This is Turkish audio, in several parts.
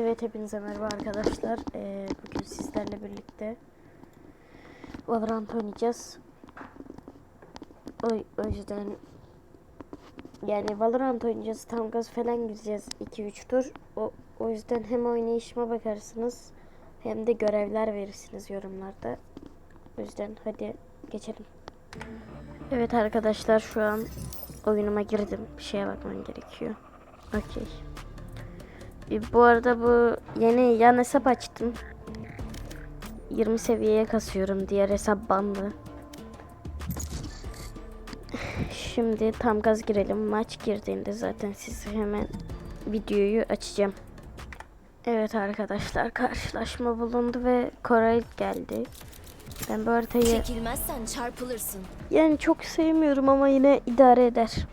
Evet hepinize merhaba arkadaşlar. Ee, bugün sizlerle birlikte Valorant oynayacağız. O, o yüzden yani Valorant oynayacağız. Tam gaz falan gireceğiz 2-3 tur. O, o yüzden hem oynayışıma bakarsınız hem de görevler verirsiniz yorumlarda. O yüzden hadi geçelim. Evet arkadaşlar şu an oyunuma girdim. Bir şeye bakmam gerekiyor. Okey. E, Bu arada bu yeni yan hesap açtım. 20 seviyeye kasıyorum. Diğer hesap bandı. Şimdi tam gaz girelim. Maç girdiğinde zaten size hemen videoyu açacağım. Evet arkadaşlar karşılaşma bulundu ve Koray geldi. Ben bu haritayı Çekilmezsen çarpılırsın. yani çok sevmiyorum ama yine idare eder.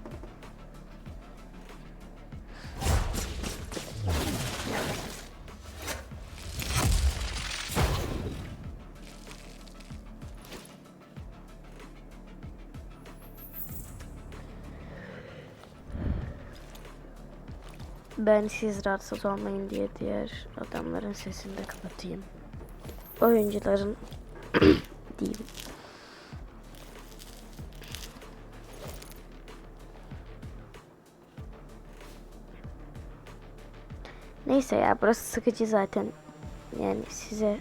Ben siz rahatsız olmayın diye diğer adamların sesini de kapatayım. Oyuncuların diyeyim. Neyse ya burası sıkıcı zaten. Yani size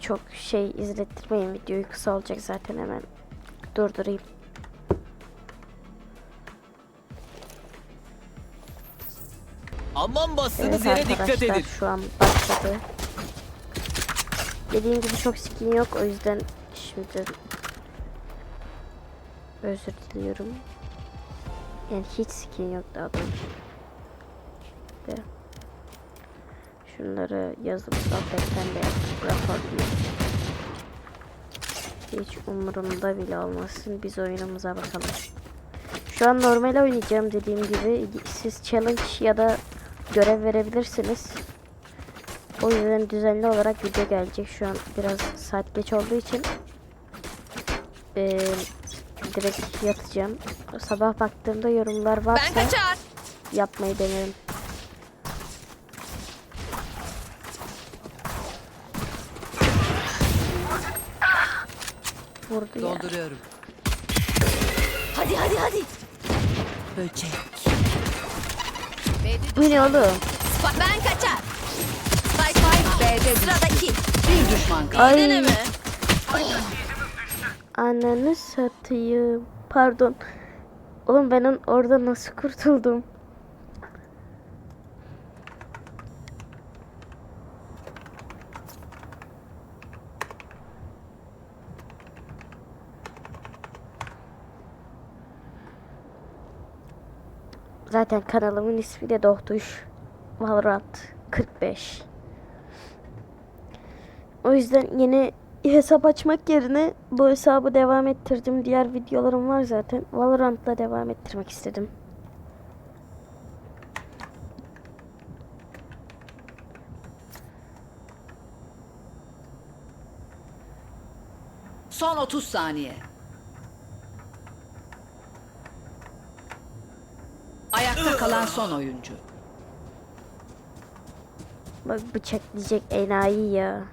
çok şey izlettirmeyin videoyu kısa olacak zaten hemen durdurayım. Aman bastığınız yere dikkat edin. şu an başladı. Dediğim gibi çok skin yok o yüzden şimdi özür diliyorum. Yani hiç skin yok daha doğrusu. De. Şunları yazıp sohbetten de raporlayayım. Hiç umurumda bile olmasın. Biz oyunumuza bakalım. Şu an normal oynayacağım dediğim gibi. Siz challenge ya da görev verebilirsiniz. O yüzden düzenli olarak video gelecek. Şu an biraz saat geç olduğu için eee, direkt yatacağım. Sabah baktığımda yorumlar varsa Ben kaçar. yapmayı denerim. Vurdu ya. Dolduruyorum. Hadi hadi hadi. Böcek. Bu ne oğlum? Bak ben kaçar. Spike Spike B'de Sıradaki. Bir düşman kaldı. Ay. Deneme. Ananı satayım. Pardon. Oğlum ben on- orada nasıl kurtuldum? Zaten kanalımın ismi de Dohtuş Valorant 45. O yüzden yeni hesap açmak yerine bu hesabı devam ettirdim. Diğer videolarım var zaten. Valorant'la devam ettirmek istedim. Son 30 saniye. Ayakta kalan son oyuncu. Bak bıçak diyecek enayi ya.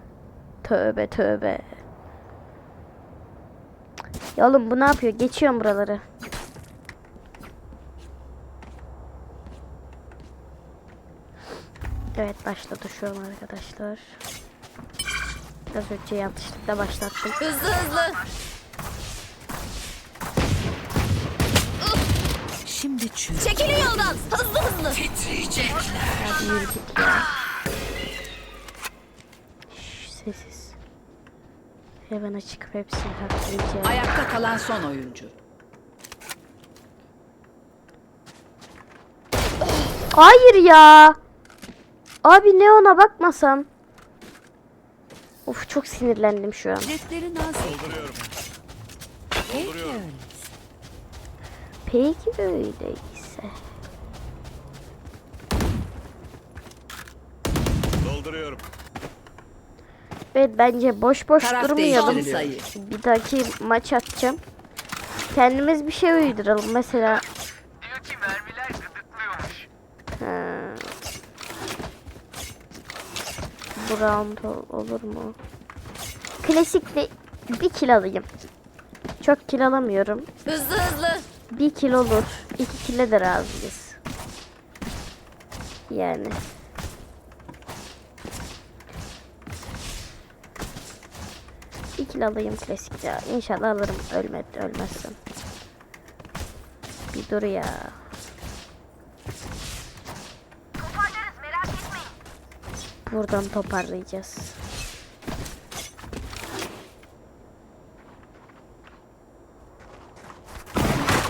Tövbe tövbe. Ya oğlum bu ne yapıyor? Geçiyorum buraları. Evet başladı şu an arkadaşlar. Biraz önce yanlışlıkla başlattım. Hızlı hızlı. Şimdi çür. Çekilin yoldan. Hızlı hızlı. Hadi yürü git ya. Şş, sessiz. Hemen çıkıp hepsini haklayacağım. Ayakta kalan son oyuncu. Hayır ya. Abi ne ona bakmasam. Of çok sinirlendim şu an. Cepleri naz Dolduruyorum. Öyle. Peki öyleyse. Dolduruyorum. Evet bence boş boş Taraf durmayalım. değiştiriliyor. Bir dahaki maç atacağım. Kendimiz bir şey uyduralım. Mesela Diyor ki mermiler gıdıklıyormuş. ha, bu round ol- olur mu? Klasikte bir kill alayım. Çok kill alamıyorum. Hızlı hızlı. Bir kill olur. iki kill'e de razıyız. Yani. Bir alayım klasikte. İnşallah alırım. Ölmedi, ölmezsem. Bir dur ya. Buradan toparlayacağız.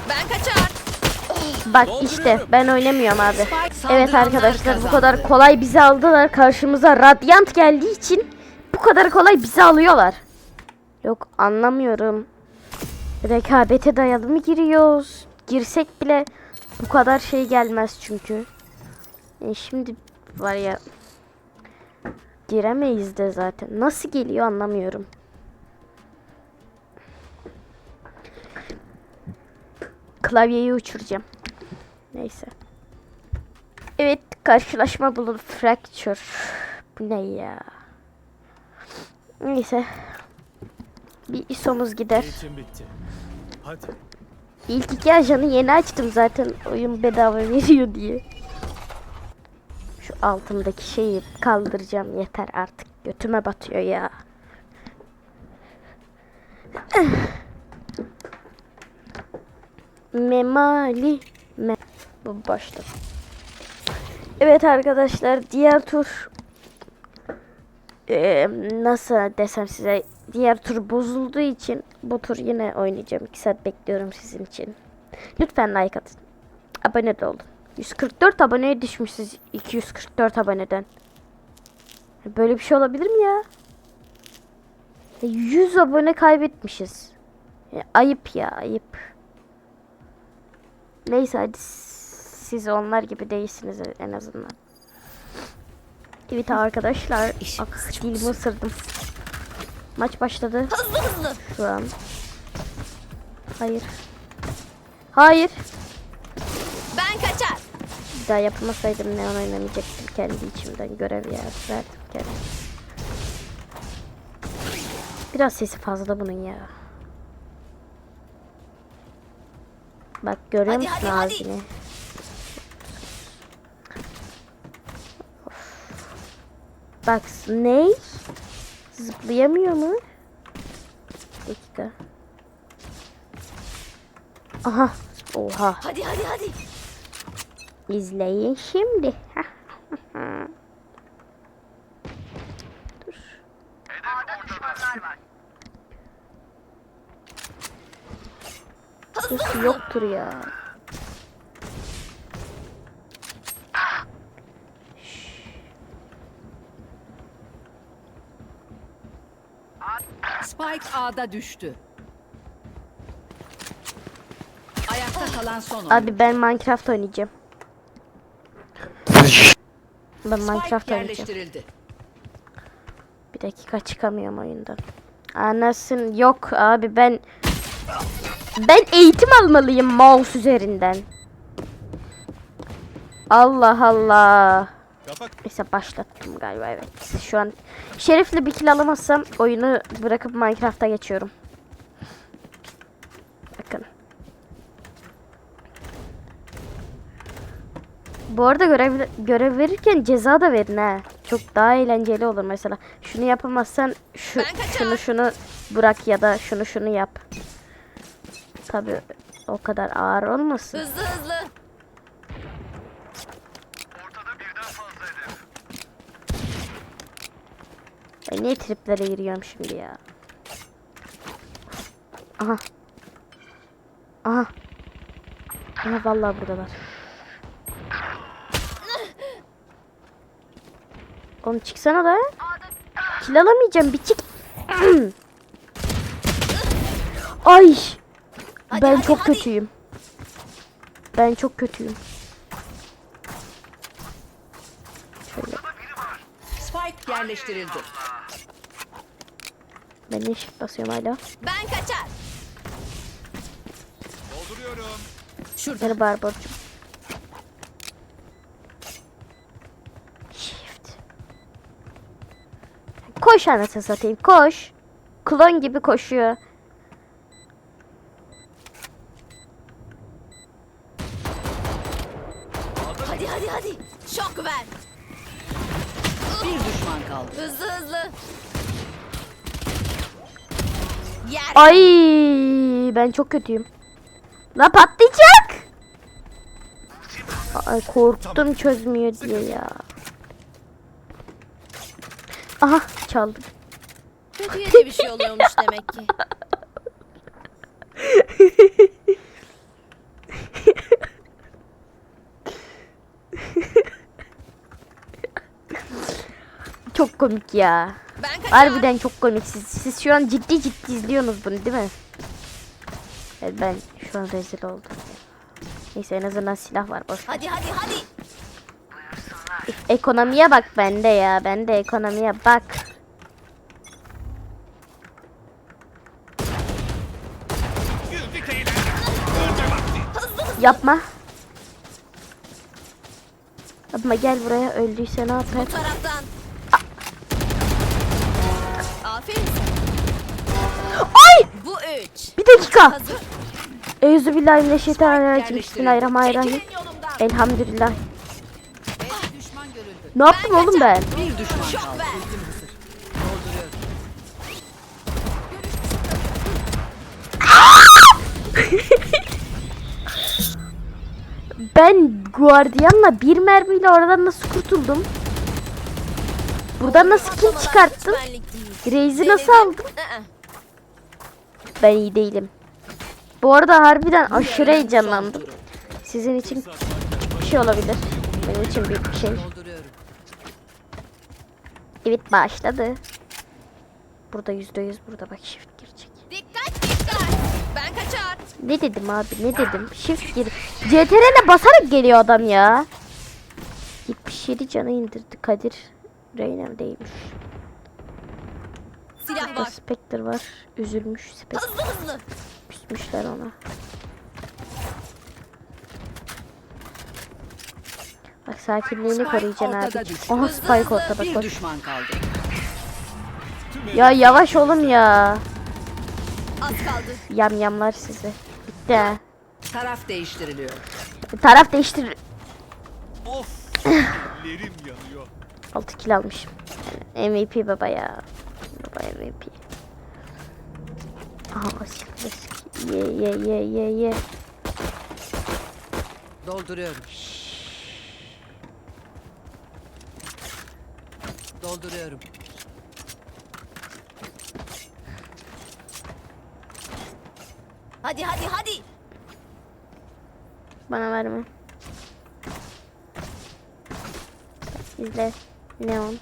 Ben kaçar. Bak işte ben oynamıyorum abi. Evet arkadaşlar bu kadar kolay bizi aldılar. Karşımıza Radiant geldiği için bu kadar kolay bizi alıyorlar. Yok anlamıyorum. Rekabete dayalı mı giriyoruz? Girsek bile bu kadar şey gelmez çünkü. E şimdi var ya giremeyiz de zaten. Nasıl geliyor anlamıyorum. Klavyeyi uçuracağım. Neyse. Evet karşılaşma bulun fracture. Bu ne ya? Neyse. Bir isomuz gider. İlk iki ajanı yeni açtım zaten oyun bedava veriyor diye. Şu altımdaki şeyi kaldıracağım yeter artık. Götüme batıyor ya. Memali. Me Bu başta. Evet arkadaşlar diğer tur Eee, nasıl desem size diğer tur bozulduğu için bu tur yine oynayacağım. 2 saat bekliyorum sizin için. Lütfen like atın. Abone de olun. 144 aboneye düşmüşsünüz 244 aboneden. Böyle bir şey olabilir mi ya? E, 100 abone kaybetmişiz. E, ayıp ya ayıp. Neyse hadi siz onlar gibi değilsiniz en azından. Evet arkadaşlar. Ak, dilimi ısırdım. Maç başladı Hızlı hızlı. şu an. Hayır. Hayır. Ben kaçar. Bir daha yapmasaydım neon oynamayacaktım kendi içimden görev ya verdim kendim. Biraz sesi fazla bunun ya. Bak görüyor Hadi, musun hadi, ağzını? Bak ne? Zıplayamıyor mu? Bir dakika. Aha. Oha. Hadi hadi hadi. İzleyin şimdi. Dur. Yoktur ya. Spike A'da düştü. Ayakta kalan son oyun. Abi ben Minecraft oynayacağım. Ben Minecraft Spike oynayacağım. yerleştirildi. Bir dakika çıkamıyorum oyundan. Anasın yok abi ben ben eğitim almalıyım mouse üzerinden. Allah Allah. Neyse başlattım galiba evet. Şu an Şerif'le bir kill alamazsam oyunu bırakıp Minecraft'a geçiyorum. Bakın. Bu arada görev, görev verirken ceza da verin ha. Çok daha eğlenceli olur mesela. Şunu yapamazsan şu şunu şunu bırak ya da şunu şunu yap. Tabi o kadar ağır olmasın. Hızlı hızlı. Ben niye triplere giriyorum şimdi ya? Aha. Aha. Aha vallahi buradalar. Oğlum çıksana da. Kill alamayacağım bir çık. Ay. Hadi, ben hadi, çok hadi. kötüyüm. Ben çok kötüyüm. Şöyle. Spike yerleştirildi. Ben de shift basıyorum hala. Ben kaçar. Dolduruyorum. Şurada. Merhaba Barbarcığım. Shift. koş anasını satayım koş. Klon gibi koşuyor. Hadi hadi hadi. Ver. Bir düşman kaldı. Hızlı hızlı. Yer. Ay ben çok kötüyüm. La patlayacak. Ay korktum çözmüyor diye ya. Aha çaldım. Kötüye de bir şey oluyormuş demek ki. Çok komik ya. Harbiden çok komik. Siz, siz şu an ciddi ciddi izliyorsunuz bunu değil mi? Evet ben şu an rezil oldum. Neyse en azından silah var boş. Hadi hadi hadi. Ekonomiye bak bende ya. Bende ekonomiye bak. Yapma. Yapma gel buraya öldüyse ne yapar? Bu taraftan. Aferin sana. Ay! Bu üç. Bir dakika. Hazır. Euzubillahimineşşeytanirracim. Bismillahirrahmanirrahim. Çekilin yolumdan. Elhamdülillah. Ne yaptım oğlum ben? Bir düşman kaldı. Ben guardiyanla bir mermiyle oradan nasıl kurtuldum? Buradan nasıl benlik değil. Reis'i nasıl? Aa, Ben iyi değilim. Bu arada harbiden aşırı heyecanlandım. Sizin için bir şey olabilir. Benim için büyük bir şey. Evet başladı. Burada yüzde yüz burada bak shift girecek. Dikkat dikkat. Ben kaçar. Ne dedim abi ne dedim? Shift gir. CTRL'e basarak geliyor adam ya. 77 canı indirdi Kadir. Reynem değilmiş. Silah Burada var. Spectre var. Üzülmüş Spectre. Hızlı hızlı. Küsmüşler ona. Bak sakinliğini Spike koruyacaksın abi. Hızlı Spike ortada Bir koş. düşman kaldı. Ya yavaş olun ya. Az kaldı. Yamyamlar sizi. Bitti ha. Taraf değiştiriliyor. Taraf değiştir. Of. Ellerim yanıyor. 6 kill almışım. Yani MVP baba ya. Baba MVP. Aha asil asil. Ye ye ye ye ye. Dolduruyorum. Dolduruyorum. Hadi hadi hadi. Bana verme. İzle. Neon.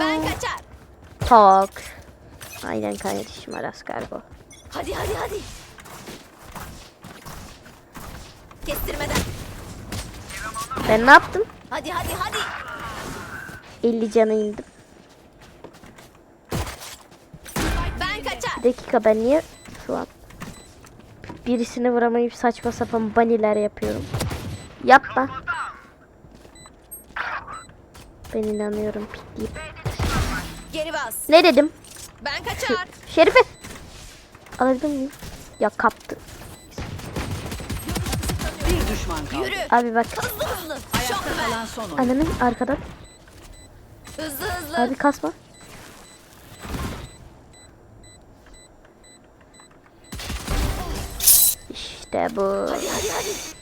Ben kaçar. Talk. Aynen kardeşim Aras Kargo. Hadi hadi hadi. Kestirmeden. Ben ne yaptım? Hadi hadi hadi. 50 canı indim. Ben kaçar. Bir dakika ben niye şu an birisini vuramayıp saçma sapan baniler yapıyorum. Yapma. Ben inanıyorum pitleyip. Geri bas. Ne dedim? Ben kaçar. Şerife. Alabilir miyim? Ya kaptı. Bir düşman kaldı. Yürü. Abi bak. Hızlı hızlı. Ayakta kalan son oyun. Ananın arkadan. Hızlı hızlı. Abi kasma. İşte bu. Hadi hadi hadi.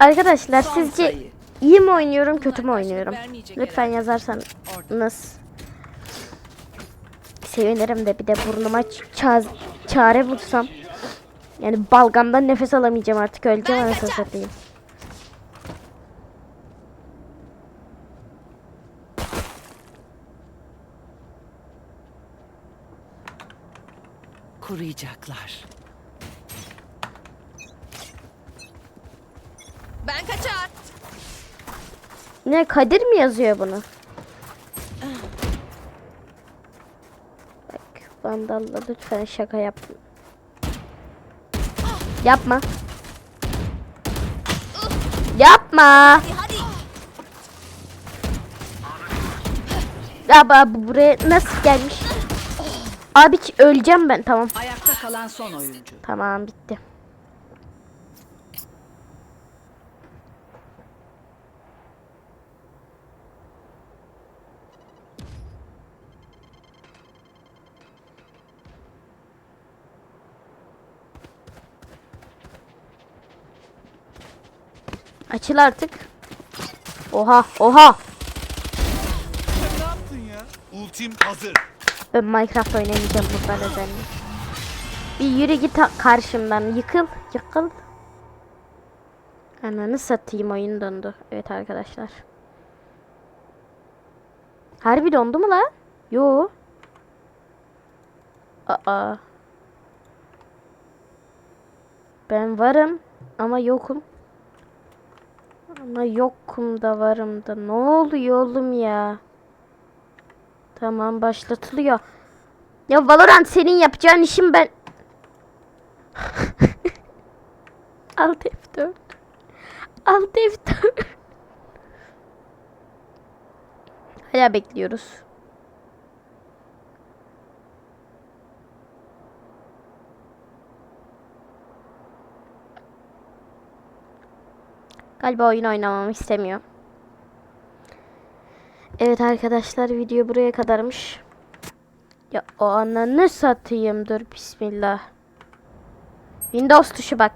Arkadaşlar Son sizce sayı. iyi mi oynuyorum kötü mü oynuyorum? Lütfen herhalde. yazarsanız sevinirim de bir de burnuma ça- çare bulsam. Yani balgamdan nefes alamayacağım artık öleceğim anasını satayım. Kuruyacaklar. Ben kaçar. Ne Kadir mi yazıyor bunu? Bak Vandal'la lütfen şaka yapma. Yapma. Yapma. Ba- bu buraya nasıl gelmiş? Abi öleceğim ben. Tamam. Ayakta kalan son oyuncu. Tamam bitti. Açıl artık. Oha, oha. Ne yaptın ya? Ultim hazır. Ben Minecraft oynamayacağım buradan özellikle. Bir yürü git karşımdan. Yıkıl. Yıkıl. Ananı satayım oyun dondu. Evet arkadaşlar. Harbi dondu mu la? Yo. Aa. Ben varım ama yokum. Ama yokum da varım da. Ne oluyor oğlum ya? Tamam başlatılıyor. Ya Valorant senin yapacağın işin ben... Alt F4. Alt F4. Hala bekliyoruz. Galiba oyun oynamamı istemiyor. Evet arkadaşlar video buraya kadarmış. Ya o ananı satayım dur bismillah. Windows tuşu bak.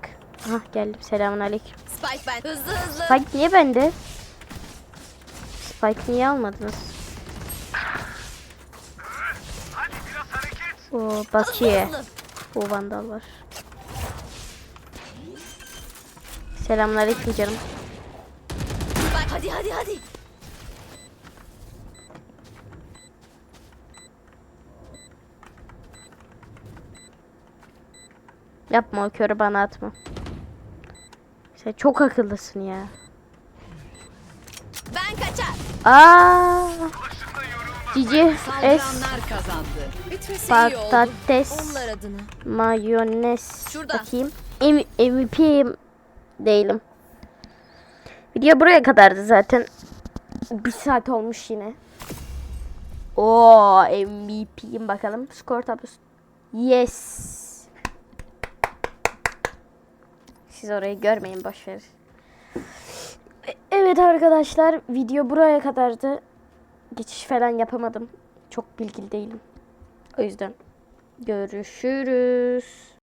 Hah geldim selamun aleyküm. Spike ben. Hızlı hızlı. Spike niye bende? Spike niye almadınız? O Bakiye. Bu vandal var. Selamun aleyküm canım. Hadi. Yapma o körü bana atma. Sen çok akıllısın ya. Ben kaçar. Aa. Cici es kazandı. Patates mayonez Şurada. bakayım. M MVP değilim. Video buraya kadardı zaten. Bir saat olmuş yine. Oo MVP'yim bakalım. Skor tablosu. Yes. Siz orayı görmeyin boşver. Evet arkadaşlar video buraya kadardı. Geçiş falan yapamadım. Çok bilgili değilim. O yüzden görüşürüz.